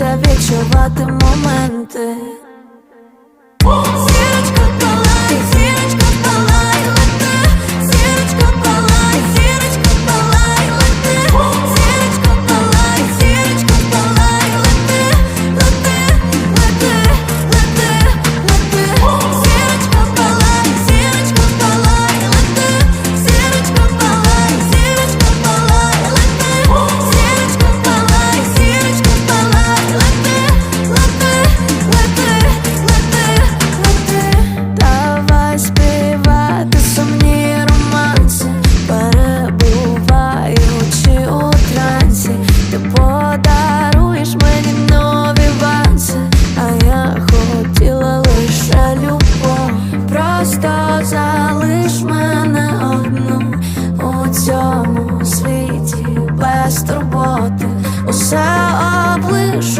навчуся відчувати моменти. просто залиш мене одну у цьому світі без турботи усе облишу.